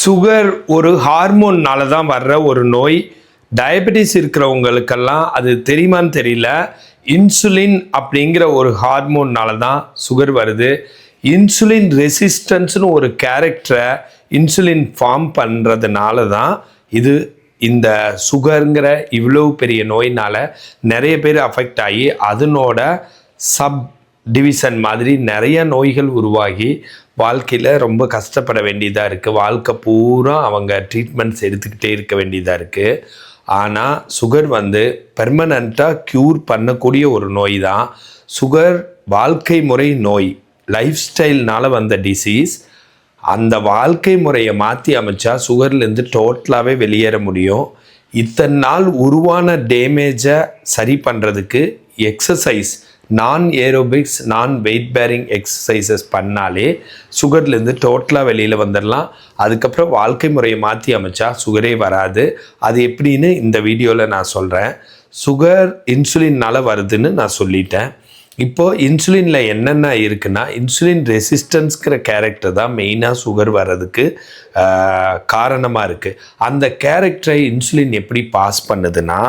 Sugar ஒரு ஹார்மோன்னால தான் வர்ற ஒரு நோய். டயபெட்டிஸ் இருக்கிறவங்களுக்கெல்லாம் அது தெரியுமான்னு தெரியல. இன்சுலின் அப்படிங்கிற ஒரு ஹார்மோன்னால தான் சுகர் வருது. இன்சுலின் ரெசிஸ்டன்ஸ்னு ஒரு கேரக்டரை இன்சுலின் ஃபார்ம் பண்ணுறதுனால தான் இது இந்த சுகருங்கிற இவ்வளோ பெரிய நோயினால் நிறைய பேர் அஃபெக்ட் ஆகி அதனோட சப் டிவிஷன் மாதிரி நிறைய நோய்கள் உருவாகி வாழ்க்கையில் ரொம்ப கஷ்டப்பட வேண்டியதாக இருக்குது வாழ்க்கை பூரா அவங்க ட்ரீட்மெண்ட்ஸ் எடுத்துக்கிட்டே இருக்க வேண்டியதாக இருக்குது ஆனால் சுகர் வந்து பெர்மனண்ட்டாக க்யூர் பண்ணக்கூடிய ஒரு நோய் தான் சுகர் வாழ்க்கை முறை நோய் லைஃப் ஸ்டைல்னால் வந்த டிசீஸ் அந்த வாழ்க்கை முறையை மாற்றி அமைச்சா சுகர்லேருந்து டோட்டலாகவே வெளியேற முடியும். இத்தனை நாள் உருவான டேமேஜை சரி பண்ணுறதுக்கு எக்ஸசைஸ் நான் ஏரோபிக்ஸ் நான் வெயிட் பேரிங் எக்ஸசைசஸ் பண்ணாலே சுகர்லேருந்து டோட்டலாக வெளியில் வந்துடலாம் அதுக்கப்புறம் வாழ்க்கை முறையை மாற்றி அமைச்சா சுகரே வராது. அது எப்படின்னு இந்த வீடியோவில் நான் சொல்கிறேன் சுகர் இன்சுலினால் வருதுன்னு நான் சொல்லிட்டேன். இப்போது இன்சுலினில் என்னென்ன இருக்குன்னா இன்சுலின் ரெசிஸ்டன்ஸ்கிற கேரக்டர் தான் மெயினாக சுகர் வர்றதுக்கு காரணமாக இருக்குது அந்த கேரக்டரை இன்சுலின் எப்படி பாஸ் பண்ணுதுன்னா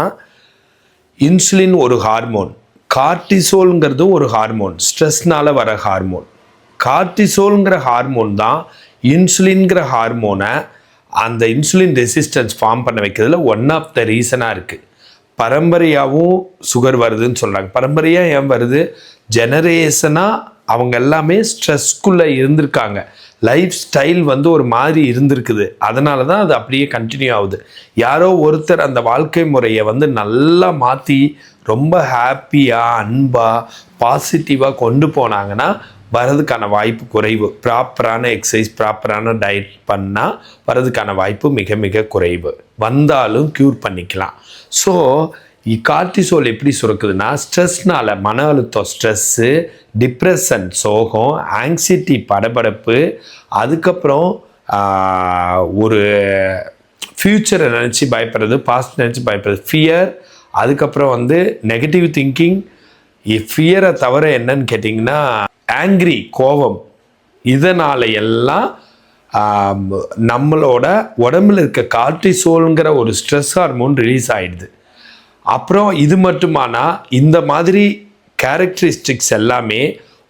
இன்சுலின் ஒரு ஹார்மோன். கார்டிசோல்ங்கிறது ஒரு ஹார்மோன். ஸ்ட்ரெஸ்னால் வர ஹார்மோன். கார்டிசோல்ங்கிற ஹார்மோன் தான் இன்சுலின்கிற ஹார்மோனை அந்த இன்சுலின் ரெசிஸ்டன்ஸ் ஃபார்ம் பண்ண வைக்கிறதுல ஒன் ஆஃப் த ரீசனாக இருக்குது பரம்பரையாகவும் சுகர் வருதுன்னு சொல்கிறாங்க பரம்பரையாக ஏன் வருது? ஜெனரேஷனாக அவங்க எல்லாமே ஸ்ட்ரெஸ்க்குள்ளே இருந்திருக்காங்க. லைஃப் ஸ்டைல் வந்து ஒரு மாதிரி இருந்திருக்குது. அதனால தான் அது அப்படியே கண்டினியூ ஆகுது. யாரோ ஒருத்தர் அந்த வாழ்க்கை முறையை வந்து நல்லா மாற்றி ரொம்ப ஹாப்பியாக அன்பாக பாசிட்டிவாக கொண்டு போனாங்கன்னா வரதுக்கான வாய்ப்பு குறைவு. ப்ராப்பரான எக்ஸசைஸ் ப்ராப்பரான டயட் பண்ணால் வரதுக்கான வாய்ப்பு மிக மிக குறைவு. வந்தாலும் க்யூர் பண்ணிக்கலாம். ஸோ கார்டிசோல் எப்படி சுரக்குதுன்னா ஸ்ட்ரெஸ்னால் மன அழுத்தம் ஸ்ட்ரெஸ்ஸு டிப்ரெஷன் சோகம் ஆங்ஸைட்டி படபடப்பு அதுக்கப்புறம் ஒரு ஃப்யூச்சரை நினச்சி பயப்படுறது பாஸ்ட் நினச்சி பயப்படுறது ஃபியர் அதுக்கப்புறம் வந்து நெகட்டிவ் திங்கிங். ஃபியரை தவிர என்னன்னு கேட்டிங்கன்னா ஆங்க்ரி கோபம். இதனால எல்லாம் நம்மளோட உடம்புல இருக்க கார்டிசோல்ங்கிற ஒரு ஸ்ட்ரெஸ் ஹார்மோன் ரிலீஸ் ஆகிடுது அப்புறம் இது மட்டுமானா இந்த மாதிரி கேரக்டரிஸ்டிக்ஸ் எல்லாமே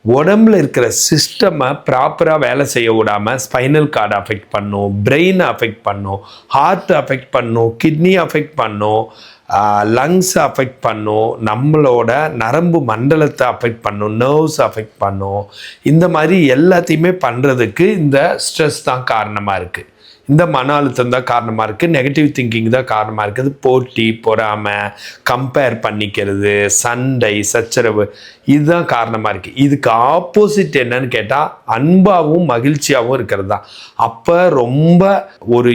உடம்புல இருக்கிற சிஸ்டமை ப்ராப்பராக வேலை செய்ய விடாமல் ஸ்பைனல் கார்டு அஃபெக்ட் பண்ணும் பிரெயினை அஃபெக்ட் பண்ணும் ஹார்ட் அஃபெக்ட் பண்ணும் கிட்னி அஃபெக்ட் பண்ணும் லங்ஸ் அஃபெக்ட் பண்ணும் நம்மளோட நரம்பு மண்டலத்தை அஃபெக்ட் பண்ணும் நர்வ்ஸ் அஃபெக்ட் பண்ணும். இந்த மாதிரி எல்லாத்தையுமே பண்ணுறதுக்கு இந்த ஸ்ட்ரெஸ் தான் காரணமாக இருக்குது இந்த மன அழுத்தம் தான் காரணமாக இருக்குது நெகட்டிவ் திங்கிங் தான் காரணமாக இருக்குது போட்டி பொறாமை கம்பேர் பண்ணிக்கிறது சண்டை சச்சரவு இதுதான் காரணமாக இருக்குது இதுக்கு ஆப்போசிட் என்னன்னு கேட்டால் அன்பாகவும் மகிழ்ச்சியாகவும் இருக்கிறது தான். அப்போ ரொம்ப ஒரு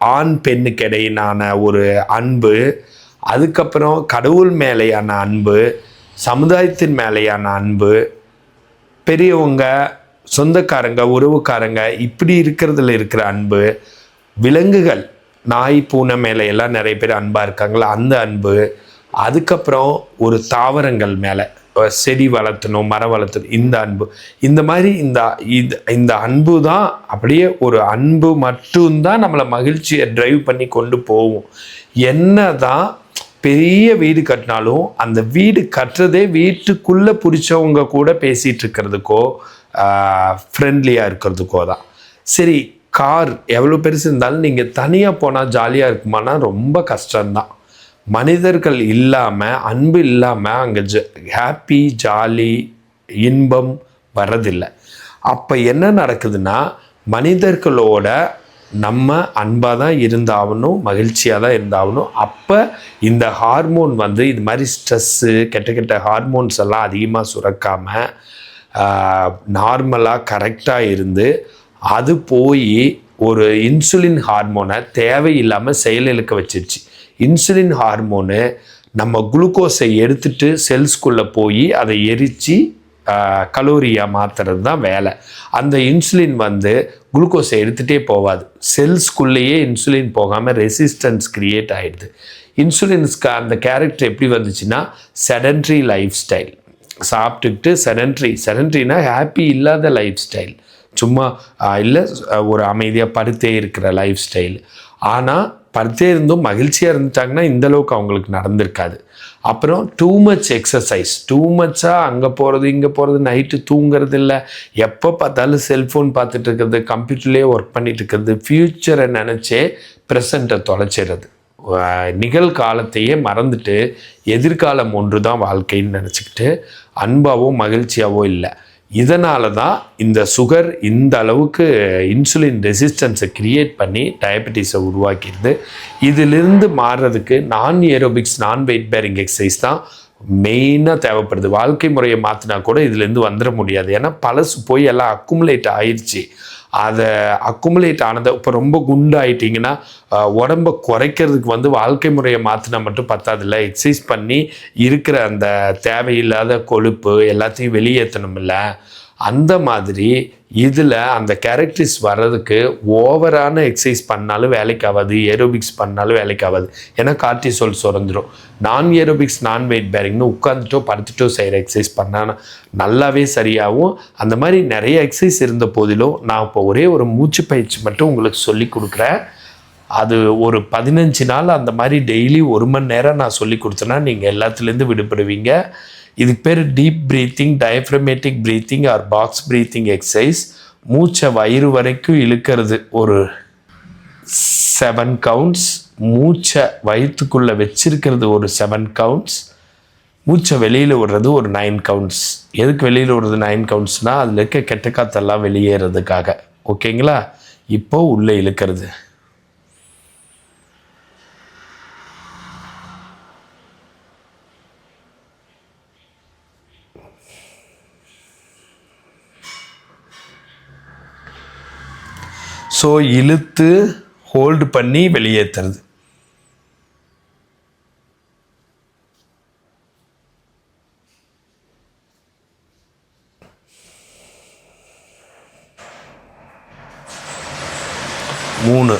ஆண் பெண்ணுக்கு இடையினான ஒரு அன்பு அதுக்கப்புறம் கடவுள் மேலேயான அன்பு சமுதாயத்தின் மேலேயான அன்பு பெரியவங்க சொந்தக்காரங்க உறவுக்காரங்க இப்படி இருக்கிறதுல இருக்கிற அன்பு விலங்குகள் நாய் பூனை மேலே எல்லாம் நிறைய பேர் அன்பாக இருக்காங்களா? அந்த அன்பு அதுக்கப்புறம் ஒரு தாவரங்கள் மேலே செடி வளர்த்தணும் மரம் வளர்த்தணும் இந்த அன்பு. இந்த மாதிரி இந்த இது இந்த அன்பு தான் அப்படியே ஒரு அன்பு மட்டும்தான் நம்மளை மகிழ்ச்சியை ட்ரைவ் பண்ணி கொண்டு போகும். என்ன தான் பெரிய வீடு கட்டினாலும் அந்த வீடு கட்டுறதே வீட்டுக்குள்ளே பிடிச்சவங்க கூட பேசிகிட்டு இருக்கிறதுக்கோ ஃப்ரெண்ட்லியாக இருக்கிறதுக்கோ தான். சரி கார் எவ்வளோ பெருசு இருந்தாலும் நீங்கள் தனியாக போனால் ஜாலியாக இருக்குமானா ரொம்ப கஷ்டம்தான். மனிதர்கள் இல்லாமல் அன்பு இல்லாமல் அங்கே ஜ ஹாப்பி ஜாலி இன்பம் வர்றதில்லை. அப்போ என்ன நடக்குதுன்னா மனிதர்களோட நம்ம அன்பாக தான் இருந்தாகணும் மகிழ்ச்சியாக தான் இருந்தாகணும் அப்போ இந்த ஹார்மோன் வந்து இது மாதிரி ஸ்ட்ரெஸ்ஸு கெட்ட கெட்ட ஹார்மோன்ஸ் எல்லாம் அதிகமாக சுரக்காமல் நார்மலாக கரெக்டாக இருந்து அது போய் ஒரு இன்சுலின் ஹார்மோனை தேவையில்லாமல் செயலிழக்க வச்சிருச்சு. இன்சுலின் ஹார்மோனு நம்ம குளுக்கோஸை எடுத்துட்டு செல்ஸ்குள்ளே போய் அதை எரித்து கலோரியாக மாற்றுறது தான் வேலை. அந்த இன்சுலின் வந்து குளுக்கோஸை எடுத்துகிட்டே போகாது. செல்ஸ்குள்ளேயே இன்சுலின் போகாமல் ரெசிஸ்டன்ஸ் க்ரியேட் ஆகிடுது இன்சுலின்ஸ்க்கு அந்த கேரக்டர் எப்படி வந்துச்சுன்னா செடன்ட்ரி லைஃப் ஸ்டைல். சாப்பிட்டுக்கிட்டு செடன்ட்ரி செடன்ட்ரினா ஹாப்பி இல்லாத லைஃப் ஸ்டைல். சும்மா இல்லை ஒரு அமைதியாக படுத்தே இருக்கிற லைஃப் ஸ்டைல். ஆனால் படுத்தே இருந்தும் மகிழ்ச்சியாக இருந்துட்டாங்கன்னா இந்த அளவுக்கு அவங்களுக்கு நடந்திருக்காது. அப்புறம் டூ மச் எக்ஸசைஸ் டூ மச்சாக அங்கே போகிறது இங்கே போகிறது நைட்டு தூங்குறது இல்லை. எப்போ பார்த்தாலும் செல்ஃபோன் பார்த்துட்டு இருக்கிறது கம்ப்யூட்டர்லேயே ஒர்க் பண்ணிட்டு இருக்கிறது ஃப்யூச்சரை நினச்சே ப்ரெசண்ட்டை தொலைச்சிடுறது. நிகழ்காலத்தையே மறந்துட்டு எதிர்காலம் ஒன்று தான் வாழ்க்கைன்னு நினச்சிக்கிட்டு அன்பாவோ மகிழ்ச்சியாவோ இல்லை. இதனால தான் இந்த சுகர் இந்த அளவுக்கு இன்சுலின் ரெசிஸ்டன்ஸை கிரியேட் பண்ணி டயபெட்டிஸை உருவாக்கிடுது. இதிலிருந்து மாறுறதுக்கு நான் ஏரோபிக்ஸ் நான் வெயிட் பேரிங் எக்ஸசைஸ் தான் மெயினாக தேவைப்படுது. வாழ்க்கை முறையை மாற்றினா கூட இதுலேருந்து வந்துட முடியாது. ஏன்னா பழசு போய் எல்லாம் அக்குமுலேட் ஆயிடுச்சு அதை அக்குமுலேட் ஆனதை இப்போ ரொம்ப குண்டாயிட்டிங்கன்னா உடம்பை உடம்ப குறைக்கிறதுக்கு வந்து வாழ்க்கை முறையை மாற்றினா மட்டும் பத்தாதில்ல. எக்ஸசைஸ் பண்ணி இருக்கிற அந்த தேவையில்லாத கொழுப்பு எல்லாத்தையும் வெளியேற்றணும்ல அந்த மாதிரி இதில் அந்த கேரக்டர்ஸ் வர்றதுக்கு ஓவரான எக்ஸசைஸ் பண்ணாலும் வேலைக்கு ஆகாது ஏரோபிக்ஸ் பண்ணாலும் வேலைக்கு ஆகாது. ஏன்னா கார்டிசோல் சுரந்துடும் நான் ஏரோபிக்ஸ் நான் வெயிட் பேரிங்னு உட்காந்துட்டோ படுத்துட்டோ செய்கிற எக்ஸசைஸ் பண்ணால் நல்லாவே சரியாகும் அந்த மாதிரி நிறைய எக்ஸசைஸ் இருந்த போதிலும் நான் இப்போ ஒரே ஒரு மூச்சு பயிற்சி மட்டும் உங்களுக்கு சொல்லி கொடுக்குறேன். அது ஒரு பதினஞ்சு நாள் அந்த மாதிரி டெய்லி ஒரு மணி நேரம் நான் சொல்லி கொடுத்தேன்னா நீங்கள் எல்லாத்துலேருந்து விடுபடுவீங்க. இதுக்கு பேர் deep breathing diaphragmatic breathing or box breathing exercise மூச்சை வயிறு வரைக்கும் இழுக்கிறது ஒரு செவன் கவுண்ட்ஸ் மூச்சை வயிற்றுக்குள்ளே வச்சிருக்கிறது ஒரு செவன் கவுண்ட்ஸ் மூச்சை வெளியில் விடுறது ஒரு நைன் கவுண்ட்ஸ் எதுக்கு வெளியில் விடுறது நைன் கவுண்ட்ஸ்னால் அதில் இருக்க கெட்ட காத்தெல்லாம் வெளியேறதுக்காக. ஓகேங்களா இப்போது உள்ளே இழுக்கிறது. ஸோ இழுத்து ஹோல்டு பண்ணி வெளியேற்றுறது மூணு.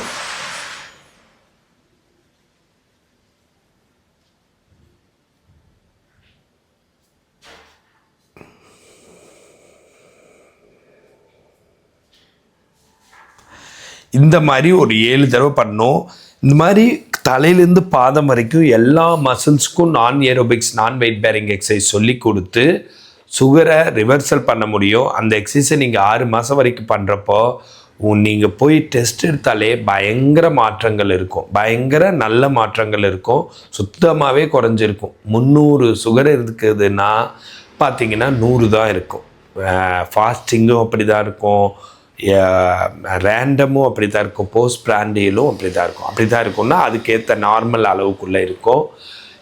இந்த மாதிரி ஒரு ஏழு தடவை பண்ணோம். இந்த மாதிரி தலையிலேருந்து பாதம் வரைக்கும் எல்லா மசில்ஸ்க்கும் நான் ஏரோபிக்ஸ் நான் வெயிட் பேரிங் எக்ஸசைஸ் சொல்லி கொடுத்து சுகரை ரிவர்சல் பண்ண முடியும். அந்த எக்ஸசைஸை நீங்கள் ஆறு மாதம் வரைக்கும் பண்ணுறப்போ நீங்கள் போய் டெஸ்ட் எடுத்தாலே பயங்கர மாற்றங்கள் இருக்கும். பயங்கர நல்ல மாற்றங்கள் இருக்கும். சுத்தமாகவே குறைஞ்சிருக்கும். முந்நூறு சுகர் இருக்குதுன்னா பார்த்தீங்கன்னா நூறு தான் இருக்கும். ஃபாஸ்டிங்கும் அப்படி தான் இருக்கும். ரேண்டமும் அப்படி தான் இருக்கும். போஸ்ட் பிராண்டியிலும் அப்படி தான் இருக்கும். அப்படி தான் இருக்கும்னா அதுக்கேற்ற நார்மல் அளவுக்குள்ளே இருக்கும்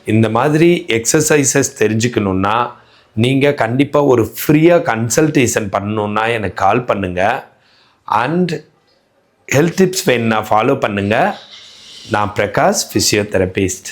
இந்த மாதிரி எக்ஸசைசஸ் தெரிஞ்சுக்கணுன்னா நீங்கள் கண்டிப்பாக ஒரு ஃப்ரீயாக கன்சல்டேஷன் பண்ணணுன்னா எனக்கு கால் பண்ணுங்கள் அண்ட் ஹெல்த் டிப்ஸ் வேணுன்னா ஃபாலோ பண்ணுங்கள் நான் பிரகாஷ் ஃபிசியோதெரபிஸ்ட்